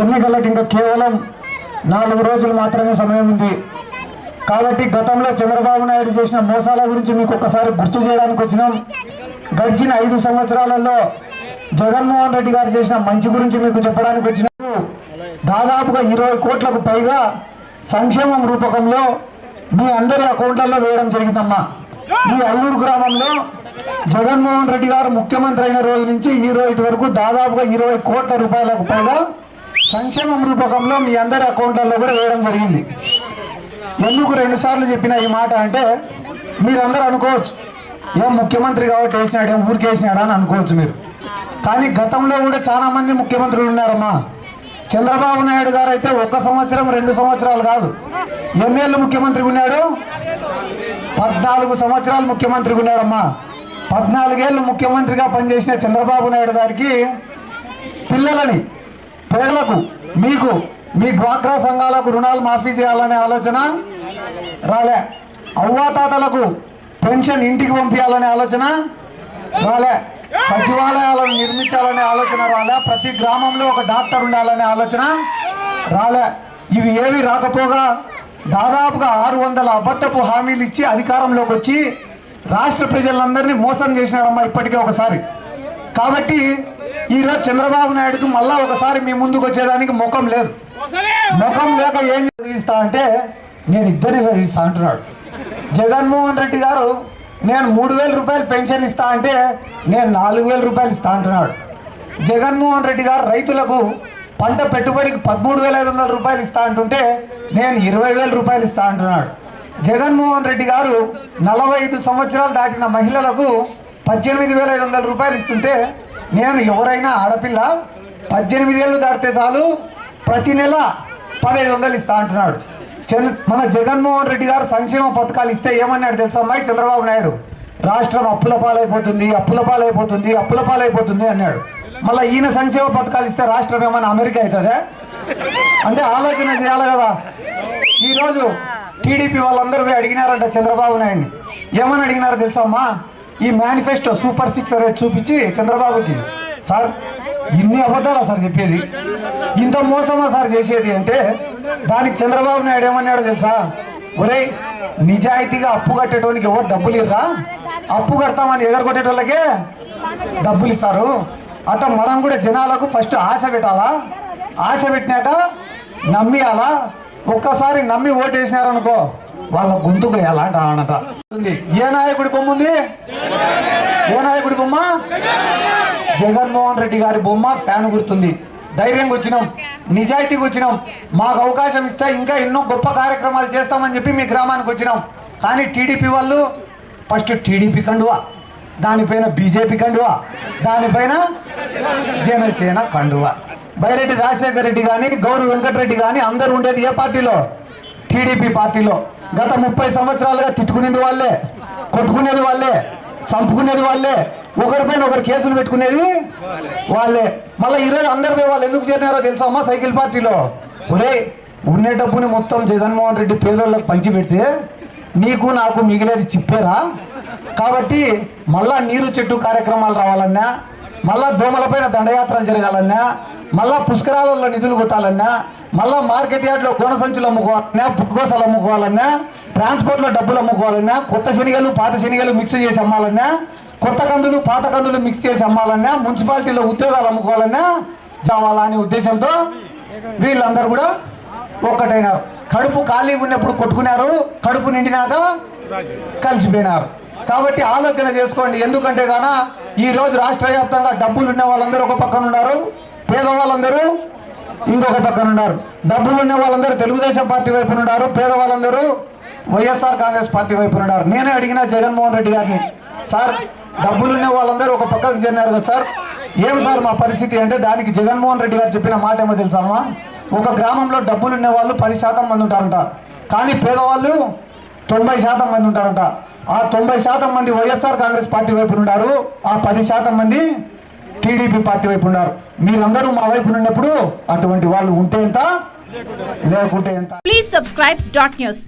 ఎన్నికలకు ఇంకా కేవలం నాలుగు రోజులు మాత్రమే సమయం ఉంది. కాబట్టి గతంలో చంద్రబాబు నాయుడు చేసిన మోసాల గురించి మీకు ఒకసారి గుర్తు చేయడానికి వచ్చినాం. గడిచిన ఐదు సంవత్సరాలలో జగన్మోహన్ రెడ్డి గారు చేసిన మంచి గురించి మీకు చెప్పడానికి వచ్చినప్పుడు దాదాపుగా ఇరవై కోట్లకు పైగా సంక్షేమం రూపకంలో మీ అందరి అకౌంట్లలో వేయడం జరిగిందమ్మా. మీ అల్లూరు గ్రామంలో జగన్మోహన్ రెడ్డి గారు ముఖ్యమంత్రి అయిన రోజు నుంచి ఈ రోజు వరకు దాదాపుగా ఇరవై కోట్ల రూపాయలకు పైగా సంక్షేమం రూపకంలో మీ అందరి అకౌంట్లలో కూడా వేయడం జరిగింది. ఎందుకు రెండు సార్లు చెప్పిన ఈ మాట అంటే మీరందరూ అనుకోవచ్చు. ఏం ముఖ్యమంత్రి కాబట్టి వేసినాడు ఏం ఊరికి వేసినాడా అని అనుకోవచ్చు మీరు. కానీ గతంలో కూడా చాలా మంది ముఖ్యమంత్రులు ఉన్నారమ్మా. చంద్రబాబు నాయుడు గారు అయితే ఒక్క సంవత్సరం రెండు సంవత్సరాలు కాదు. ఎన్నేళ్ళు ముఖ్యమంత్రి ఉన్నాడు? పద్నాలుగు సంవత్సరాలు ముఖ్యమంత్రి ఉన్నాడమ్మా. పద్నాలుగేళ్ళు ముఖ్యమంత్రిగా పనిచేసిన చంద్రబాబు నాయుడు గారికి పిల్లలని పేర్లకు మీకు మీ డ్వాక్రా సంఘాలకు రుణాలు మాఫీ చేయాలనే ఆలోచన రాలే. అవ్వాతాతలకు పెన్షన్ ఇంటికి పంపించాలనే ఆలోచన రాలే. సచివాలయాలను నిర్మించాలనే ఆలోచన రాలే. ప్రతి గ్రామంలో ఒక డాక్టర్ ఉండాలనే ఆలోచన రాలే. ఇవి ఏవి రాకపోగా దాదాపుగా ఆరు వందల అబద్ధపు హామీలు ఇచ్చి అధికారంలోకి వచ్చి రాష్ట్ర ప్రజలందరినీ మోసం చేసినాడమ్మా ఇప్పటికే ఒకసారి. కాబట్టి ఈరోజు చంద్రబాబు నాయుడుకు మళ్ళా ఒకసారి మీ ముందుకు వచ్చేదానికి ముఖం లేదు. ముఖం లేక ఏం చదివిస్తా అంటే నేను ఇద్దరిని చదివిస్తా అంటున్నాడు. జగన్మోహన్ రెడ్డి గారు నేను మూడు వేల రూపాయలు పెన్షన్ ఇస్తా అంటే నేను నాలుగు వేల రూపాయలు ఇస్తా అంటున్నాడు. జగన్మోహన్ రెడ్డి గారు రైతులకు పంట పెట్టుబడికి పదమూడు వేల ఐదు వందల రూపాయలు ఇస్తా అంటుంటే నేను ఇరవై వేల రూపాయలు ఇస్తా అంటున్నాడు. జగన్మోహన్ రెడ్డి గారు నలభై ఐదు సంవత్సరాలు దాటిన మహిళలకు పద్దెనిమిది వేల ఐదు వందల రూపాయలు ఇస్తుంటే నేను ఎవరైనా ఆడపిల్ల పద్దెనిమిది ఏళ్ళు దాటితే చాలు ప్రతి నెల పదహైదు వందలు ఇస్తా అంటున్నాడు. చంద్ర మన జగన్మోహన్ రెడ్డి గారు సంక్షేమ పథకాలు ఇస్తే ఏమన్నాడు తెలుసా అమ్మాయి? చంద్రబాబు నాయుడు. రాష్ట్రం అప్పుల పాలైపోతుంది అప్పుల పాలైపోతుంది అప్పుల పాలైపోతుంది అన్నాడు. మళ్ళీ ఈయన సంక్షేమ పథకాలు ఇస్తే రాష్ట్రం ఏమైనా అమెరికా అవుతుందా? అంటే ఆలోచన చేయాలి కదా. ఈరోజు టీడీపీ వాళ్ళందరూ అడిగినారంట చంద్రబాబు నాయుడిని. ఏమని అడిగినారో తెలుసా అమ్మా? ఈ మేనిఫెస్టో సూపర్ సిక్స్ అనేది చూపించి చంద్రబాబుకి సార్ ఇన్ని అబద్ధాలా సార్ చెప్పేది? ఇంత మోసమా సార్ చేసేది? అంటే దానికి చంద్రబాబు నాయుడు ఏమన్నాడు తెలుసా? ఒరేయ్ నిజాయితీగా అప్పు కట్టేటోనికి ఎవరు డబ్బులు ఇర్రా అప్పు కడతామని ఎగరగొట్టేటోళ్ళకే డబ్బులు ఇస్తారు. అట్ట మనం కూడా జనాలకు ఫస్ట్ ఆశ పెట్టాలా? ఆశ పెట్టినాక నమ్మియాలా? ఒక్కసారి నమ్మి ఓటేసినారనుకో వాళ్ళ గొంతుకు ఎలాంటి ఆనట ఉంది. ఏ నాయకుడి బొమ్మ ఉంది? ఏ నాయకుడి బొమ్మ? జగన్మోహన్ రెడ్డి గారి బొమ్మ ఫ్యాన్ గుర్తుంది. ధైర్యంగా వచ్చినాం. నిజాయితీకి వచ్చినాం. మాకు అవకాశం ఇస్తే ఇంకా ఎన్నో గొప్ప కార్యక్రమాలు చేస్తామని చెప్పి మీ గ్రామానికి వచ్చినాం. కానీ టీడీపీ వాళ్ళు ఫస్ట్ టీడీపీ కండువా దానిపైన బీజేపీ కండువా దానిపైన జనసేన కండువా. బైరెడ్డి రాజశేఖర రెడ్డి కానీ గౌరవ్ వెంకటరెడ్డి కానీ అందరూ ఉండేది ఏ పార్టీలో? టీడీపీ పార్టీలో గత ముప్పై సంవత్సరాలుగా తిట్టుకునేది వాళ్ళే కొట్టుకునేది వాళ్ళే చంపుకునేది వాళ్ళే ఒకరిపైన ఒకరు కేసులు పెట్టుకునేది వాళ్ళే. మళ్ళీ ఈరోజు అందరి పోయి వాళ్ళు ఎందుకు చేరినారో తెలుసా అమ్మా సైకిల్ పార్టీలో? ఒరే ఉండే డబ్బుని మొత్తం జగన్మోహన్ రెడ్డి పేదోళ్ళకి పంచి పెడితే నీకు నాకు మిగిలేది చిప్పేరా? కాబట్టి మళ్ళా నీరు చెట్టు కార్యక్రమాలు రావాలన్నా మళ్ళా దోమలపైన దండయాత్రలు జరగాలన్నా మళ్ళా పుష్కరాలలో నిధులు కొట్టాలన్నా మళ్ళా మార్కెట్ యార్డ్లో గోన సంచులు అమ్ముకోవాలన్నా పుట్టుకోసలు అమ్ముకోవాలన్నా ట్రాన్స్పోర్ట్లో డబ్బులు అమ్ముకోవాలన్నా కొత్త శనిగలు పాత శనిగలు మిక్స్ చేసి అమ్మాలన్నా కొత్త కందులు పాత కందులు మిక్స్ చేసి అమ్మాలన్నా మున్సిపాలిటీలో ఉద్యోగాలు అమ్ముకోవాలన్నా చావాలా అనే ఉద్దేశంతో వీళ్ళందరూ కూడా ఒక్కటైనారు. కడుపు ఖాళీగా ఉన్నప్పుడు కొట్టుకున్నారు కడుపు నిండినాక కలిసిపోయినారు. కాబట్టి ఆలోచన చేసుకోండి. ఎందుకంటే గాన ఈరోజు రాష్ట్ర వ్యాప్తంగా డబ్బులు ఉన్న వాళ్ళందరూ ఒక పక్కన ఉన్నారు. పేదవాళ్ళందరూ ఇంకొక పక్కన ఉన్నారు. డబ్బులు ఉన్న వాళ్ళందరూ తెలుగుదేశం పార్టీ వైపున ఉన్నారు. పేదవాళ్ళందరూ వైఎస్ఆర్ కాంగ్రెస్ పార్టీ వైపున ఉన్నారు. నేనే అడిగిన జగన్మోహన్ రెడ్డి గారిని సార్ డబ్బులున్న వాళ్ళందరూ ఒక పక్కకు చేరినారు కదా సార్. ఏం సార్ మా పరిస్థితి అంటే దానికి జగన్మోహన్ రెడ్డి గారు చెప్పిన మాట ఏమో తెలుసామా ఒక గ్రామంలో డబ్బులున్న వాళ్ళు పది శాతం మంది ఉంటారంట. కానీ పేదవాళ్ళు తొంభై శాతం మంది ఉంటారంట. ఆ తొంభై శాతం మంది వైఎస్ఆర్ కాంగ్రెస్ పార్టీ వైపు ఉన్నారు. ఆ పది శాతం మంది టీడీపీ పార్టీ వైపు ఉన్నారు. మీరందరూ మా వైపు ఉన్నప్పుడు అటువంటి వాళ్ళు ఉంటే ఎంత? లేకుంటే ఎంత? Please subscribe dot news